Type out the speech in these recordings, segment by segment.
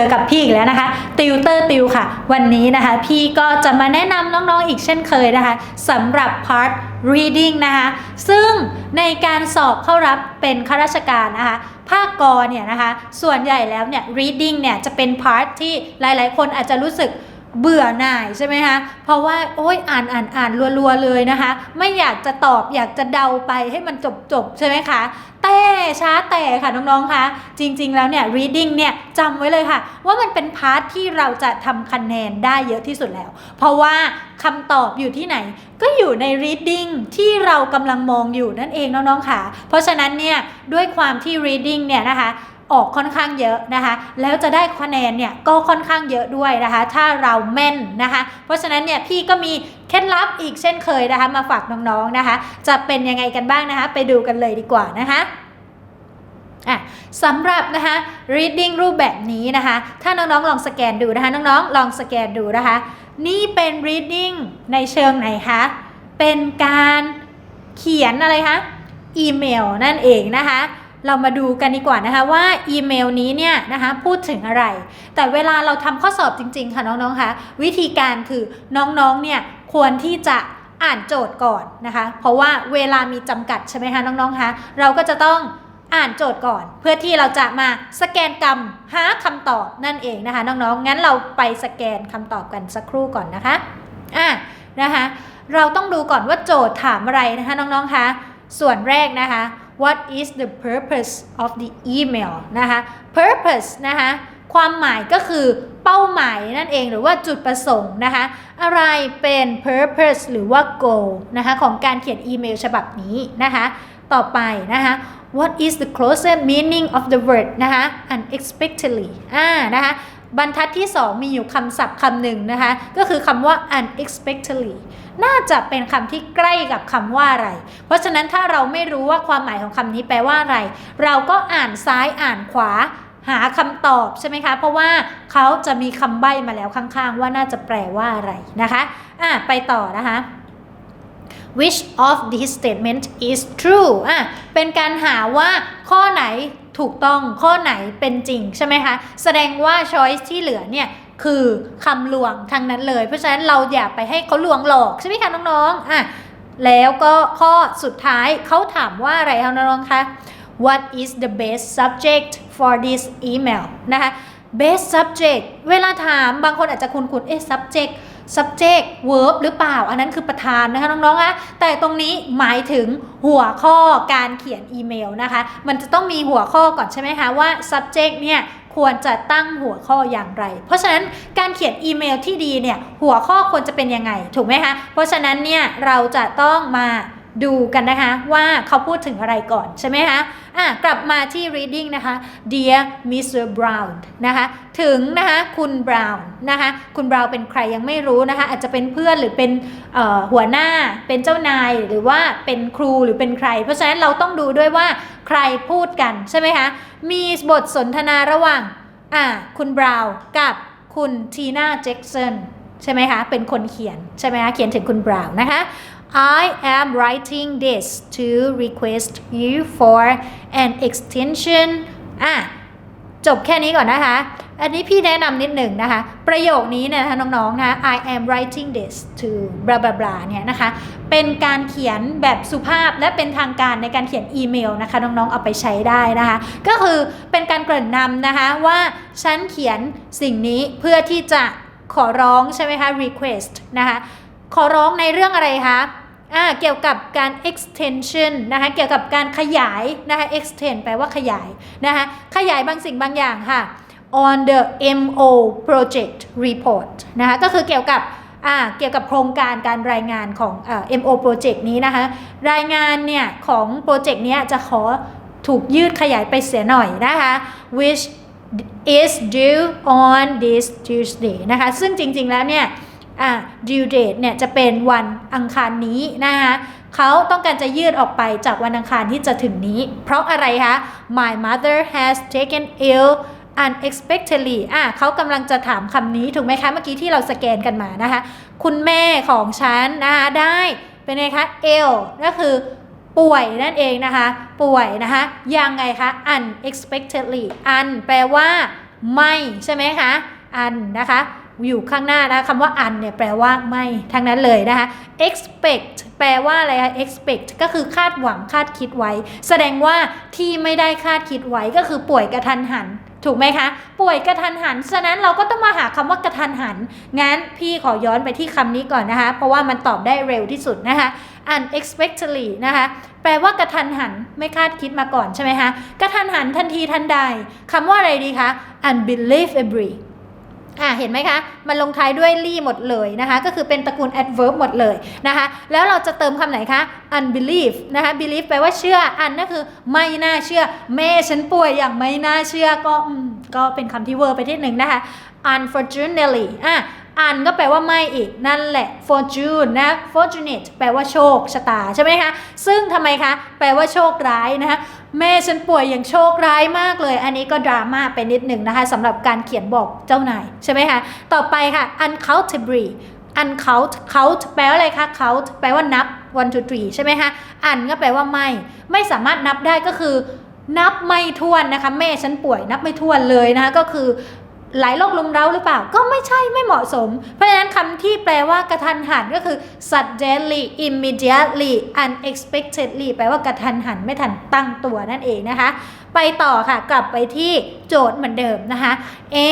อกับพี่อีกแล้วนะคะติวเตอร์ติวค่ะ วันนี้นะคะ พี่ก็จะมาแนะนำน้องๆอีกเช่นเคยนะคะสำหรับ part reading นะคะ ซึ่งในการสอบเข้ารับเป็นข้าราชการนะคะภาคกอเนี่ยนะคะ ส่วนใหญ่แล้วเนี่ย reading เนี่ยจะเป็น part ที่หลายๆ คนอาจจะรู้สึก เบื่อหน่ายใช่ไหมคะเพราะว่าโอ้ยอ่านอ่านอ่านรัวๆเลยนะคะ ไม่อยากจะตอบอยากจะเดาไปให้มันจบๆใช่ไหมคะแต่ช้าแต่ค่ะน้องๆคะจริงๆแล้วเนี่ย reading เนี่ยจำไว้เลยค่ะ ว่ามันเป็นพาร์ทที่เราจะทำคะแนนได้เยอะที่สุดแล้ว เพราะว่าคำตอบอยู่ที่ไหน ก็อยู่ใน reading ที่เรากำลังมองอยู่นั่นเองน้องๆค่ะ เพราะฉะนั้นเนี่ยด้วยความที่ reading เนี่ยนะคะ ออกค่อนข้างเยอะนะคะ แล้วจะได้คะแนนเนี่ยก็ค่อนข้างเยอะด้วยนะคะ ถ้าเราแม่นนะคะ เพราะฉะนั้นเนี่ยพี่ก็มีเคล็ดลับอีกเช่นเคยนะคะ มาฝากน้องๆนะคะ จะเป็นยังไงกันบ้างนะคะ ไปดูกันเลยดีกว่านะคะอะสำหรับนะคะ reading รูปแบบนี้นะคะ ถ้าน้องๆลองสแกนดูนะคะ น้องๆลองสแกนดูนะคะ นี่เป็น reading ในเชิงไหนคะ เป็นการเขียนอะไรคะ อีเมลนั่นเองนะคะ เรามาดูกันดีกว่านะคะว่าอีเมลนี้เนี่ยนะคะพูดถึงอะไร แต่เวลาเราทำข้อสอบจริง ๆ ค่ะน้องๆคะวิธีการคือน้องๆเนี่ยควรที่จะอ่านโจทย์ก่อนนะคะ เพราะว่าเวลามีจำกัดใช่ไหมคะน้องๆคะเราก็จะต้องอ่านโจทย์ก่อน เพื่อที่เราจะมาสแกนกรรมหาคำตอบนั่นเองนะคะน้องๆงั้นเราไปสแกนคำตอบกันสักครู่ก่อนนะคะอะนะคะเราต้องดูก่อนว่าโจทย์ถามอะไรนะคะน้องๆคะส่วนแรกนะคะ what is the purpose of the email นะคะ purpose นะคะความหมายก็คือเป้าหมายนั่นเองหรือว่าจุดประสงค์นะคะ อะไรเป็น purpose หรือว่า goal นะคะของการเขียนอีเมลฉบับนี้นะคะ ต่อไปนะคะ what is the closest meaning of the word นะคะ unexpectedly อ่านะคะ บรรทัดที่ 2 มีอยู่คำศัพท์คำหนึ่งนะคะ ก็คือคำว่า unexpectedly น่าจะเป็นคำที่ใกล้กับคำว่าอะไร เพราะฉะนั้นถ้าเราไม่รู้ว่าความหมายของคำนี้แปลว่าอะไร เราก็อ่านซ้ายอ่านขวาหาคำตอบใช่ไหมคะ เพราะว่าเขาจะมีคำใบ้มาแล้วข้างๆ ว่าน่าจะแปลว่าอะไรนะคะ อะ ไปต่อนะคะ which of these statement is true อะ เป็นการหาว่าข้อไหน ถูกต้องข้อไหนเป็นจริงใช่ไหมคะ แสดงว่า choice ที่เหลือเนี่ยคือคำลวงทั้งนั้นเลย เพราะฉะนั้นเราอย่าไปให้เขาลวงหลอก ใช่ไหมคะน้องๆอะแล้วก็ข้อสุดท้ายเขาถามว่าอะไรคะน้องๆคะ What is the best subject for this email นะคะ best subject เวลาถามบางคนอาจจะคุ้นๆเอ๊ะ subject subject verb หรือเปล่า อันนั้นคือประธานนะคะน้องๆอะแต่ตรงนี้หมายถึงหัวข้อการเขียนอีเมลนะคะ มันจะต้องมีหัวข้อก่อนใช่ไหมคะว่า subject เนี่ยควรจะตั้งหัวข้ออย่างไร เพราะฉะนั้นการเขียนอีเมลที่ดีเนี่ยหัวข้อควรจะเป็นยังไงถูกไหมคะ เพราะฉะนั้นเนี่ยเราจะต้องมาดูกันนะคะว่าเขาพูดถึงอะไรก่อนใช่ไหมคะ อะกลับมาที่ reading นะคะ Dear Mr. Brown นะคะถึงนะคะคุณ Brown นะคะคุณ Brown เป็นใครยังไม่รู้นะคะอาจจะเป็นเพื่อนหรือเป็นหัวหน้าเป็นเจ้านายหรือว่าเป็นครูหรือเป็นใคร เพราะฉะนั้นเราต้องดูด้วยว่าใครพูดกันใช่ไหมคะมีบทสนทนาระหว่างอะคุณ Brown กับคุณทีน่าแจ็กสันใช่ไหมคะ เป็นคนเขียนใช่ไหมคะ เขียนถึงคุณ Brown นะคะ I am writing this to request you for an extension อะจบแค่นี้ก่อนนะคะ อันนี้พี่แนะนำนิดหนึ่งนะคะ ประโยคนี้เนี่ยนะคะน้องๆนะคะ I am writing this to blah blah blah เนี่ยนะคะ เป็นการเขียนแบบสุภาพและเป็นทางการในการเขียนอีเมลนะคะ น้องๆเอาไปใช้ได้นะคะ ก็คือเป็นการเกริ่นนำนะคะว่าฉันเขียนสิ่งนี้เพื่อที่จะขอร้องใช่ไหมคะ request นะคะ ขอร้องในเรื่องอะไรคะ เกี่ยวกับการ extension นะคะเกี่ยวกับการขยายนะคะ extend แปลว่าขยายนะคะขยายบางสิ่งบางอย่างค่ะ on the MO project report นะคะก็คือเกี่ยวกับเกี่ยวกับโครงการการรายงานของอ MO project นี้นะคะรายงานเนี่ยของโปรเจกต์นี้จะขอถูกยืดขยายไปเสียหน่อยนะคะ which is due on this Tuesday นะคะซึ่งจริงๆแล้วเนี่ย อ่า due date เนี่ยจะเป็นวันอังคารนี้นะคะเขาต้องการจะยืดออกไปจากวันอังคารที่จะถึงนี้ เพราะอะไรคะ My mother has taken ill unexpectedly อะเขากำลังจะถามคำนี้ถูกไหมคะ เมื่อกี้ที่เราสแกนกันมานะคะ คุณแม่ของฉันนะคะได้เป็นไงคะ ill ก็คือป่วยนั่นเองนะคะ ป่วยนะคะ ยังไงคะ unexpectedly un แปลว่า ไม่ใช่ไหมคะอันนะคะ อยู่ข้างหน้านะคำว่าอันเนี่ยแปลว่าไม่ทั้งนั้นเลยนะคะ expect แปลว่าอะไรคะ expect ก็คือคาดหวังคาดคิดไว้ แสดงว่าที่ไม่ได้คาดคิดไว้ก็คือป่วยกระทันหัน ถูกไหมคะ ป่วยกระทันหัน ฉะนั้นเราก็ต้องมาหาคำว่ากระทันหัน งั้นพี่ขอย้อนไปที่คำนี้ก่อนนะคะ เพราะว่ามันตอบได้เร็วที่สุดนะคะ unexpectedly นะคะ แปลว่ากระทันหันไม่คาดคิดมาก่อนใช่ไหมคะ กระทันหันทันทีทันใดคำว่าอะไรดีคะ unbelievably อ่าเห็นไหมคะ มันลงท้ายด้วยลี่หมดเลยนะคะ ก็คือเป็นตระกูล adverb หมดเลยนะคะ แล้วเราจะเติมคำไหนคะ unbelief นะคะ belief แปลว่าเชื่อ อันนั่นคือไม่น่าเชื่อ แม่ฉันป่วยอย่างไม่น่าเชื่อก็อก็เป็นคำที่เวอร์ไปที่หนึ่งนะคะ unfortunately อะ un ก็แปลว่าไม่อีกนั่นแหละ fortune นะ fortunate แปลว่าโชคชะตาใช่ไหมคะ ซึ่งทำไมคะ แปลว่าโชคร้ายนะคะแม่ฉันป่วยอย่างโชคร้ายมากเลย อันนี้ก็ดราม่าไปนิดหนึ่งนะคะสำหรับการเขียนบอกเจ้านายใช่ไหมคะต่อไปค่ะ uncountably uncount count แปลว่าอะไรคะ count แปลว่านับ one two three ใช่ไหมคะ un ก็แปลว่าไม่ ไม่สามารถนับได้ก็คือนับไม่ถ้วนนะคะแม่ฉันป่วยนับไม่ถ้วนเลยนะคะก็คือ หลายโรคลุมเร้าหรือเปล่า ก็ไม่ใช่ไม่เหมาะสม เพราะฉะนั้นคำที่แปลว่ากระทันหันก็คือ suddenly immediately unexpectedly แปลว่ากระทันหันไม่ทันตั้งตัวนั่นเองนะคะ ไปต่อค่ะ กลับไปที่โจทย์เหมือนเดิมนะคะ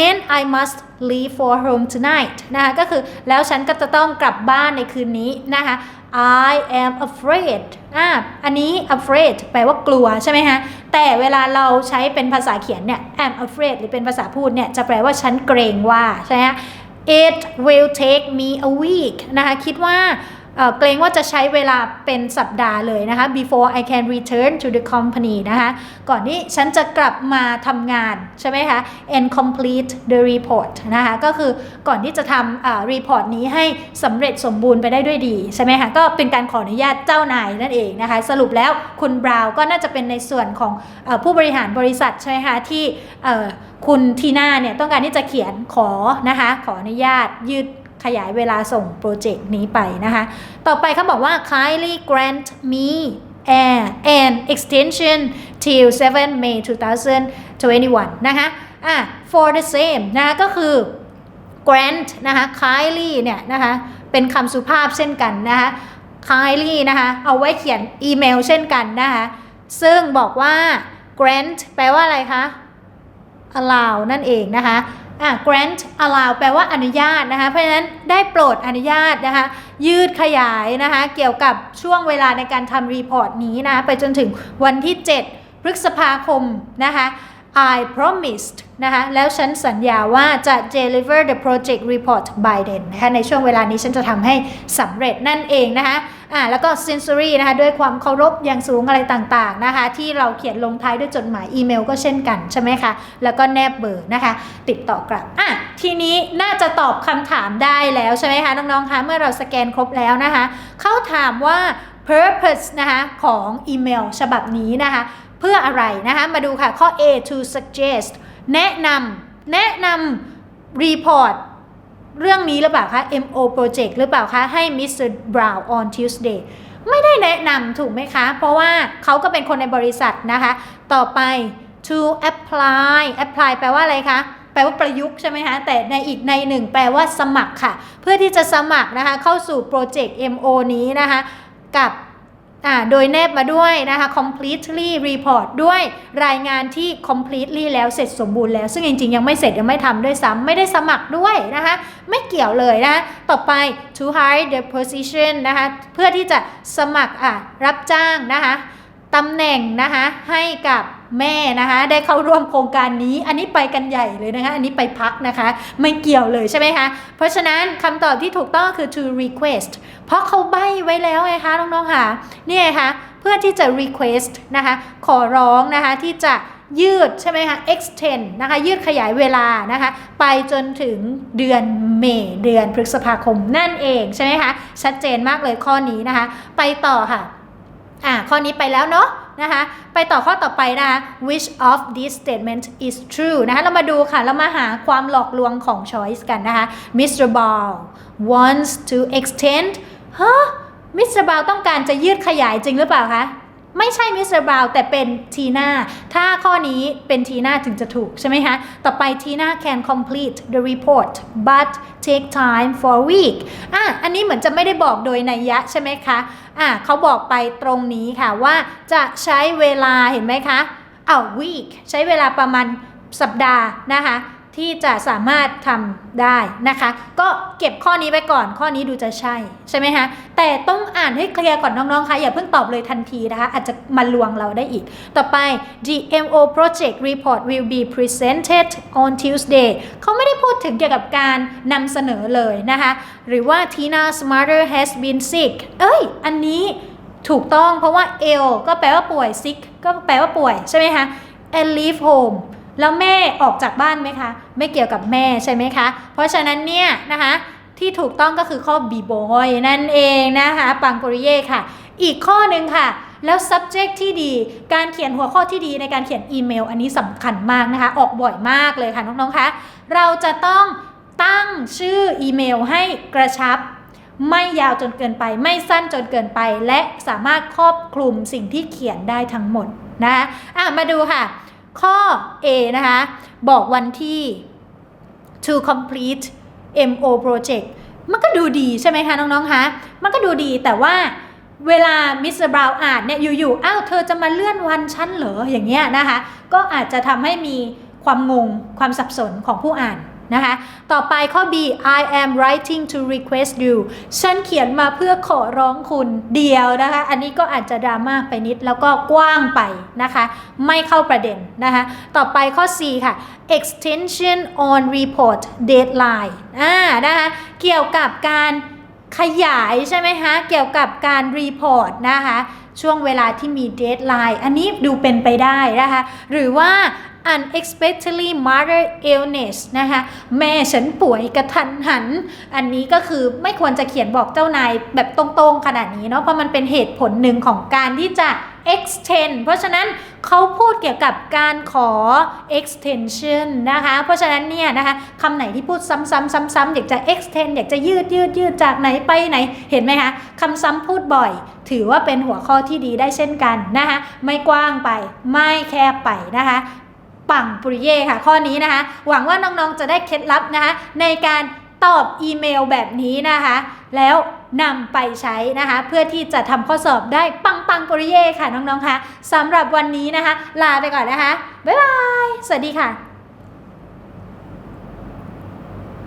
and I must leave for home tonight นะคะก็คือแล้วฉันก็จะต้องกลับบ้านในคืนนี้นะคะ I am afraid อ่าอันนี้ afraid แปลว่ากลัวใช่ไหมคะแต่เวลาเราใช้เป็นภาษาเขียนเนี่ย am afraid หรือเป็นภาษาพูดเนี่ย จะแปลว่าฉันเกรงว่า ใช่ไหม it will take me a week นะคะ คิดว่า เกรงว่าจะใช้เวลาเป็นสัปดาห์เลยนะคะ before I can return to the company นะคะ ก่อนที่ฉันจะกลับมาทำงานใช่ไหมคะ and complete the report นะคะ ก็คือก่อนที่จะทำอ่า report นี้ให้สำเร็จสมบูรณ์ไปได้ด้วยดีใช่ไหมคะ ก็เป็นการขออนุญาตเจ้านายนั่นเองนะคะ สรุปแล้วคุณบราวน์ก็น่าจะเป็นในส่วนของอผู้บริหารบริษัทใช่ไหมคะที่คุณทีน่าเนี่ยต้องการที่จะเขียนขอนะคะขออนุญาตยืด ขยายเวลาส่งโปรเจกต์นี้ไปนะคะ ต่อไปเขาบอกว่า kindly grant me an extension till 7 May 2021 นะคะอะ for the same นะคะก็คือ grant นะคะ kindly เนี่ยนะคะเป็นคำสุภาพเช่นกันนะคะ kindly นะคะเอาไว้เขียนอีเมลเช่นกันนะคะซึ่งบอกว่า grant แปลว่าอะไรคะ allow นั่นเองนะคะ อะ grant allow แปลว่าอนุญาตนะคะ เพราะฉะนั้นได้โปรดอนุญาตนะคะ ยืดขยายนะคะ เกี่ยวกับช่วงเวลาในการทำรีพอร์ตนี้นะ ไปจนถึงวันที่ 7 พฤษภาคมนะคะ I promised นะคะแล้วฉันสัญญาว่าจะ deliver the project report by then นะคะในช่วงเวลานี้ฉันจะทำให้สำเร็จนั่นเองนะคะอ่าแล้วก็ sensory นะคะด้วยความเคารพอย่างสูงอะไรต่างๆนะคะที่เราเขียนลงท้ายด้วยจดหมายอีเมลก็เช่นกันใช่ไหมคะแล้วก็แนบเบอร์นะคะ ติดต่อกลับอะทีนี้น่าจะตอบคำถามได้แล้วใช่ไหมคะน้องๆคะเมื่อเราสแกนครบแล้วนะคะเขาถามว่า purpose นะคะของอีเมลฉบับนี้นะคะ เพื่ออะไรนะคะมาดูค่ะ ข้อ A to suggest แนะนำแนะนำ report เรื่องนี้หรือเปล่าคะ MO project หรือเปล่าคะให้ Mr. Brown on Tuesday ไม่ได้แนะนำถูกไหมคะ เพราะว่าเขาก็เป็นคนในบริษัทนะคะ ต่อไป to apply apply แปลว่าอะไรคะ แปลว่าประยุกต์ใช่ไหมคะ แต่ในอีกในหนึ่งแปลว่าสมัครค่ะ เพื่อที่จะสมัครนะคะ เข้าสู่โปรเจกต์ MO นี้นะคะ กับ โดยแนบมาด้วยนะคะ completely report ด้วยรายงานที่ completely แล้วเสร็จสมบูรณ์แล้ว ซึ่งจริงๆ ยังไม่เสร็จยังไม่ทำด้วยซ้ำไม่ได้สมัครด้วยนะคะ ไม่เกี่ยวเลยนะะต่อไป to hire the position นะคะ เพื่อที่จะสมัครอะรับจ้างนะคะ ตำแหน่งนะคะให้กับแม่นะคะได้เข้าร่วมโครงการนี้ อันนี้ไปกันใหญ่เลยนะคะ อันนี้ไปพักนะคะ ไม่เกี่ยวเลยใช่ไหมคะ เพราะฉะนั้นคำตอบที่ถูกต้องคือ to request เพราะเขาใบไว้แล้วไงคะน้องๆค่ะนี่ไงคะเพื่อที่จะ request นะคะขอร้องนะคะที่จะยืดใช่ไหมคะ extend นะคะยืดขยายเวลานะคะไปจนถึงเดือนเมษเดือนพฤษภาคมนั่นเองใช่ไหมคะชัดเจนมากเลยข้อนี้นะคะ ไปต่อค่ะ อ่าข้อนี้ไปแล้วเนาะนะคะไปต่อข้อต่อไปนะคะ which of these statement is true นะคะเรามาดูค่ะ เรามาหาความหลอกลวงของ choice กันนะคะ Mr. Ball wants to extend ฮะ Mr. Ball ต้องการจะยืดขยายจริงหรือเปล่าคะ ไม่ใช่มิสเตอร์บราวแต่เป็นทีน่าถ้าข้อนี้เป็นทีน่าถึงจะถูกใช่ไหมคะ ต่อไปทีน่า can complete the report but take time for a week อะอันนี้เหมือนจะไม่ได้บอกโดยนัยยะใช่ไหมคะอะเขาบอกไปตรงนี้ค่ะว่าจะใช้เวลาเห็นไหมคะอ้าว week ใช้เวลาประมาณสัปดาห์นะคะ ที่จะสามารถทำได้นะคะ ก็เก็บข้อนี้ไว้ก่อนข้อนี้ดูจะใช่ใช่ไหมคะแต่ต้องอ่านให้เคลียร์ก่อนน้องๆคะอย่าเพิ่งตอบเลยทันทีนะคะ อาจจะมาลวงเราได้อีก ต่อไป GMO project report will be presented on Tuesday เขาไม่ได้พูดถึงเกี่ยวกับการนำเสนอเลยนะคะ หรือว่า Tina's mother has been sick เอ้ย อันนี้ถูกต้องเพราะว่า ill ก็แปลว่าป่วย sick ก็แปลว่าป่วยใช่ไหมคะ and leave home แล้วแม่ออกจากบ้านไหมคะ ไม่เกี่ยวกับแม่ใช่ไหมคะ เพราะฉะนั้นเนี่ยนะคะที่ถูกต้องก็คือข้อ b boy นั่นเองนะคะปังปริเย่ค่ะ อีกข้อหนึ่งค่ะ แล้ว subject ที่ดี การเขียนหัวข้อที่ดีในการเขียนอีเมล อันนี้สำคัญมากนะคะ ออกบ่อยมากเลยค่ะน้องๆคะเราจะต้องตั้งชื่ออีเมลให้กระชับ ไม่ยาวจนเกินไป ไม่สั้นจนเกินไป และสามารถครอบคลุมสิ่งที่เขียนได้ทั้งหมดนะคะอะมาดูค่ะ ข้อ A นะคะ บอกวันที่ to complete MO project มันก็ดูดีใช่ไหมคะน้องๆ คะ มันก็ดูดีแต่ว่าเวลามิสเตอร์บราวน์อ่านเนี่ยอยู่ๆ อ้าวเธอจะมาเลื่อนวันชั้นเหรออย่างเงี้ยนะคะ ก็อาจจะทำให้มีความงงความสับสนของผู้อ่าน นะคะ ต่อไปข้อ B I am writing to request you ฉันเขียนมาเพื่อขอร้องคุณเดียวนะคะ อันนี้ก็อาจจะดราม่าไปนิดแล้วก็กว้างไปนะคะ ไม่เข้าประเด็นนะคะ ต่อไปข้อ C ค่ะ extension on report deadline อ่านะคะ เกี่ยวกับการขยายใช่ไหมคะ เกี่ยวกับการรีพอร์ตนะคะช่วงเวลาที่มีเดทไลน์ อันนี้ดูเป็นไปได้นะคะ หรือว่า unexpectedly mother illness นะคะแม่ฉันป่วยกระทันหัน อันนี้ก็คือไม่ควรจะเขียนบอกเจ้านายแบบตรงๆขนาดนี้เนาะเพราะมันเป็นเหตุผลหนึ่งของการที่จะ extend เพราะฉะนั้นเขาพูดเกี่ยวกับการขอ extension นะคะ เพราะฉะนั้นเนี่ยนะคะคำไหนที่พูดซ้ำๆๆๆ อยากจะ extend อยากจะยืดยืดยืดจากไหนไปไหน เห็นไหมคะคำซ้ำพูดบ่อย ถือว่าเป็นหัวข้อที่ดีได้เช่นกันนะคะ ไม่กว้างไป ไม่แคบไปนะคะ ปังปุริเย่ค่ะ ข้อนี้นะคะ หวังว่าน้องๆจะได้เคล็ดลับนะคะ ในการตอบอีเมลแบบนี้นะคะ แล้วนำไปใช้นะคะ เพื่อที่จะทำข้อสอบได้ปังปังปุริเย่ค่ะน้องๆค่ะสำหรับวันนี้นะคะ ลาไปก่อนนะคะ บ๊ายบาย สวัสดีค่ะ